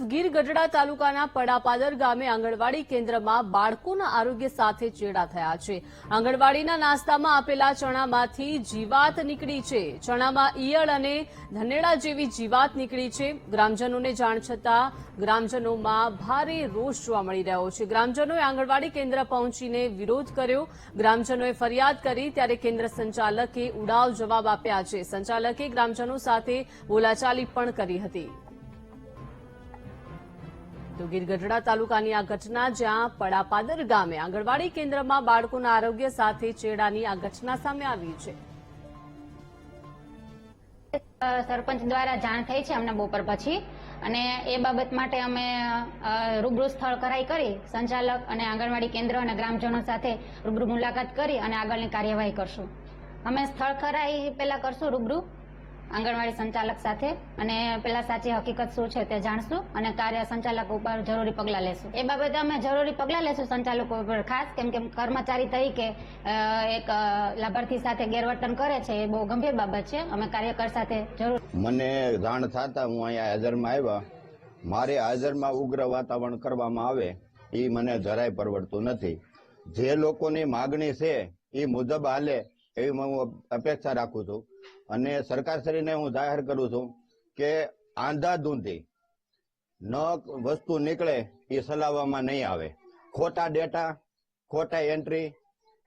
ગીર ગઢડા તાલુકાના પડાપાદર ગામે આંગણવાડી કેન્દ્રમાં બાળકોના આરોગ્ય સાથે ચેડા થયા છે. આંગણવાડીના નાસ્તામાં આપેલા ચણામાંથી જીવાત નીકળી છે. ચણામાં ઈયળ અને ધનેડા જેવી જીવાત નીકળી છે. ગ્રામજનોને જાણ છતાં ગ્રામજનોમાં ભારે રોષ જોવા મળી રહ્યો છે. ગ્રામજનોએ આંગણવાડી કેન્દ્ર પહોંચીને વિરોધ કર્યો. ગ્રામજનોએ ફરિયાદ કરી ત્યારે કેન્દ્ર સંચાલકે ઉડાવ જવાબ આપ્યા છે. સંચાલકે ગ્રામજનો સાથે બોલાચાલી પણ કરી હતી. તો ગીરગઢડા તાલુકાની આ ઘટના જ્યાં પડાપાદર ગામે આંગણવાડી કેન્દ્રમાં બાળકોના આરોગ્ય સાથે ચેડાની આ ઘટના સામે આવી છે. સરપંચ દ્વારા જાણ થઈ છે અમને બપોર પછી અને એ બાબત માટે અમે રૂબરૂ સ્થળ કરાઈ કરી સંચાલક અને આંગણવાડી કેન્દ્ર અને ગ્રામજનો સાથે રૂબરૂ મુલાકાત કરી અને આગળની કાર્યવાહી કરશું. અમે સ્થળ ખરાઈ પેલા કરશું રૂબરૂ. આંગણવાડી સંચાલક સાથે. અને પેલા સાચી હકીકત શું છે તે જાણશું અને કાર્ય સંચાલક ઉપર જરૂરી પગલાં લેશું. એ બાબતે અમે જરૂરી પગલાં લેશું સંચાલકો ઉપર. ખાસ કેમ કે કર્મચારી તરીકે એક લાભાર્થી સાથે ગેરવર્તન કરે છે, એ બહુ ગંભીર બાબત છે. અમે કાર્યકર સાથે જરૂર મને જાણ થતા હું અહીંયા હાજરમાં આવ્યા. મારે હાજરમાં ઉગ્ર વાતાવરણ કરવામાં આવે, એ મને જરાય પરવડતું નથી. જે લોકોની માગણી છે, એ મુજબ હાલે, એવી હું અપેક્ષા રાખું છું. અને સરકારશ્રીને હું જાહેર કરું છું કે આંધાધૂંધી ન વસ્તુ નીકળે એ ચલાવવામાં નહીં આવે. ખોટા ડેટા ખોટા એન્ટ્રી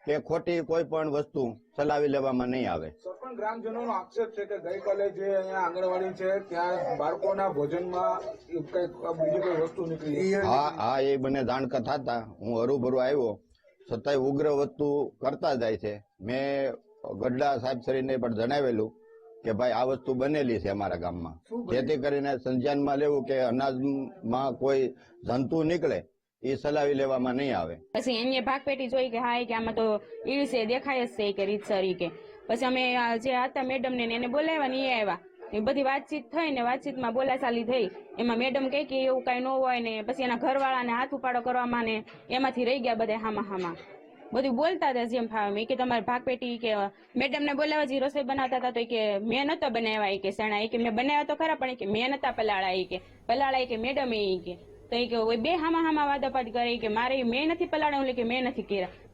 કે ખોટી કોઈ પણ વસ્તુ ચલાવી લેવામાં નહીં આવે. સરપંચ ગ્રામજનોનો આક્ષેપ છે કે ગઈકાલે જે અહીંયા આંગણવાડી છે ત્યાં બાળકોના ભોજનમાં કંઈક બીજી કોઈ વસ્તુ નીકળી. હા હા એ મને જાણ થતા. હું હરુભરુ આવ્યો. છતાંય ઉગ્ર વસ્તુ કરતા જાય છે. મેં ગઢડા સાહેબ શ્રીને પણ જણાવેલું કે ભાઈ આ વસ્તુ બનેલી છે અમારા ગામમાં. જેથી કરીને સંજ્ઞાનમાં લેવું કે અનાજમાં કોઈ જંતુ નીકળે એ સલાવી લેવામાં નહીં આવે. પછી એને ભાગ પેટી જોઈ કે હા કે આમાં તો ઈડ છે દેખાય જ છે કે રીતસર કે. પછી અમે જે હતા મેડમ ને એને બોલાવ્યા ને એ આવ્યા. એ બધી વાતચીત થઈ ને વાતચીતમાં બોલાચાલી થઈ. એમાં મેડમ કહે કે એવું કઈ ન હોય ને પછી એના ઘરવાળાને હાથ ઉપાડો કરવામાં ને એમાંથી રહી ગયા બધા હામાં હામાં બધું બોલતા હતા જેમ ફાવે. કે તમારે ભાગ પેટી કે મેડમ ને બોલાવા જે રસોઈ બનાવતા હતા તો કે, મેં નતો બનાવ્યા કે સણા એ કે મેં બનાવ્યા તો ખરા, પણ કે મેં નતા પલાળા એ કે. પલાળા એ કે મેડમ એ કે. તો એ કે બે હામા હામા વાદાપાટ કરે કે, મારે મેં નથી પલાળ્યું એટલે કે મેં નથી કર્યા.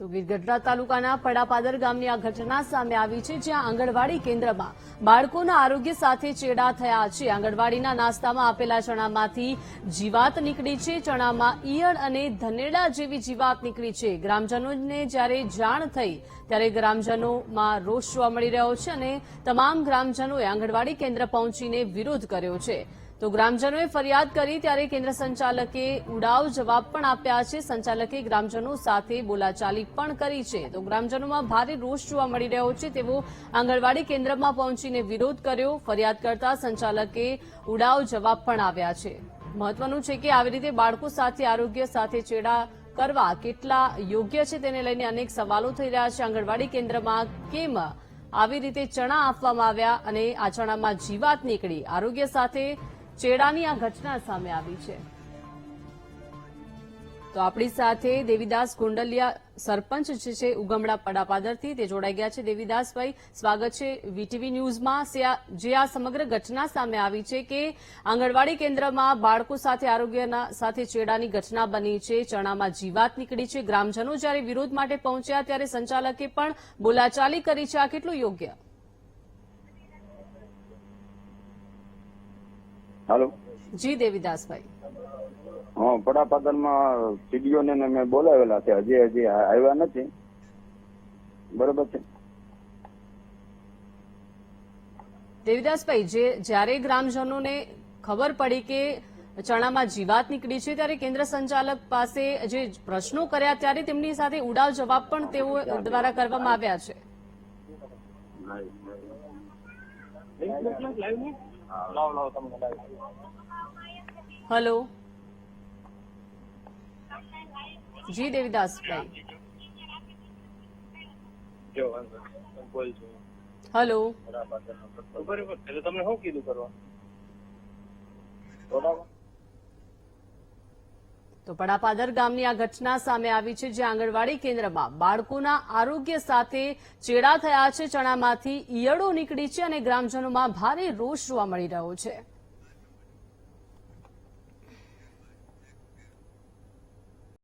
તો ગીર તાલુકાના પડાપાદર ગામની આ ઘટના સામે આવી છે, જ્યાં આંગણવાડી કેન્દ્રમાં બાળકોના આરોગ્ય સાથે ચેડા થયા છે. આંગણવાડીના નાસ્તામાં આપેલા ચણામાંથી જીવાત નીકળી છે. ચણામાં ઈયળ અને ધનેડા જેવી જીવાત નીકળી છે. ગ્રામજનોને જ્યારે જાણ થઈ, ત્યારે ગ્રામજનોમાં રોષ જોવા મળી રહ્યો છે અને તમામ ગ્રામજનોએ આંગણવાડી કેન્દ્ર પહોંચીને વિરોધ કર્યો છે. તો ગ્રામજનોએ ફરિયાદ કરી ત્યારે કેન્દ્ર સંચાલકે ઉડાવ જવાબ પણ આપ્યા છે. સંચાલકે ગ્રામજનો સાથે બોલાચાલી પણ કરી છે. તો ગ્રામજનોમાં ભારે રોષ જોવા મળી રહ્યો છે તેવો આંગણવાડી કેન્દ્રમાં પહોંચીને વિરોધ કર્યો. ફરિયાદ કરતા સંચાલકે ઉડાવ જવાબ પણ આવ્યા છે. મહત્વનું છે કે આવી રીતે બાળકો સાથે આરોગ્ય સાથે ચેડા કરવા કેટલા યોગ્ય છે તેને લઈને અનેક સવાલો થઈ રહ્યા છે. આંગણવાડી કેન્દ્રમાં કેમ આવી રીતે ચણા આપવામાં આવ્યા અને આ ચણામાં જીવાત નીકળી? આરોગ્ય સાથે ચેડાની આ ઘટના સામે આવી છે. તો આપણી સાથે દેવીદાસ ગોંડલિયા સરપંચ જે છે ઉગમડા પડાપાદરથી, તે જોડાઈ ગયા છે. દેવીદાસભાઈ, સ્વાગત છે વીટીવી ન્યૂઝમાં. જે આ સમગ્ર ઘટના સામે આવી છે કે આંગણવાડી કેન્દ્રમાં બાળકો સાથે આરોગ્યના સાથે ચેડાની ઘટના બની છે. ચણામાં જીવાત નીકળી છે. ગ્રામજનો જ્યારે વિરોધ માટે પહોંચ્યા, ત્યારે સંચાલકે પણ બોલાચાલી કરી છે. આ કેટલું યોગ્ય? હાલો. જી દેવીદાસભાઈ. હા પડાપાદરમાં સીડીઓ ને મેં બોલાવેલા છે. હજી હજી આવ્યા નથી. બરોબર છે. દેવીદાસભાઈ જે જ્યારે ગ્રામજનોને ખબર પડી કે ચણામાં જીવાત નીકળી છે ત્યારે કેન્દ્ર સંચાલક પાસે જે પ્રશ્નો કર્યા ત્યારે તેમની સાથે ઉડાવ જવાબ પણ તેઓ દ્વારા કરવામાં આવ્યા છે. હલો. જી દેવીદાસભાઈ હલો. બરાબર તમને શું કીધું કરવા તો પડાપાદર ગામની આ ઘટના સામે આવી છે જે આંગણવાડી કેન્દ્રમાં બાળકોના આરોગ્ય સાથે ચેડા થયા છે. ચણામાંથી ઈયળો નીકળી છે અને ગ્રામજનોમાં ભારે રોષ જોવા મળી રહ્યો છે.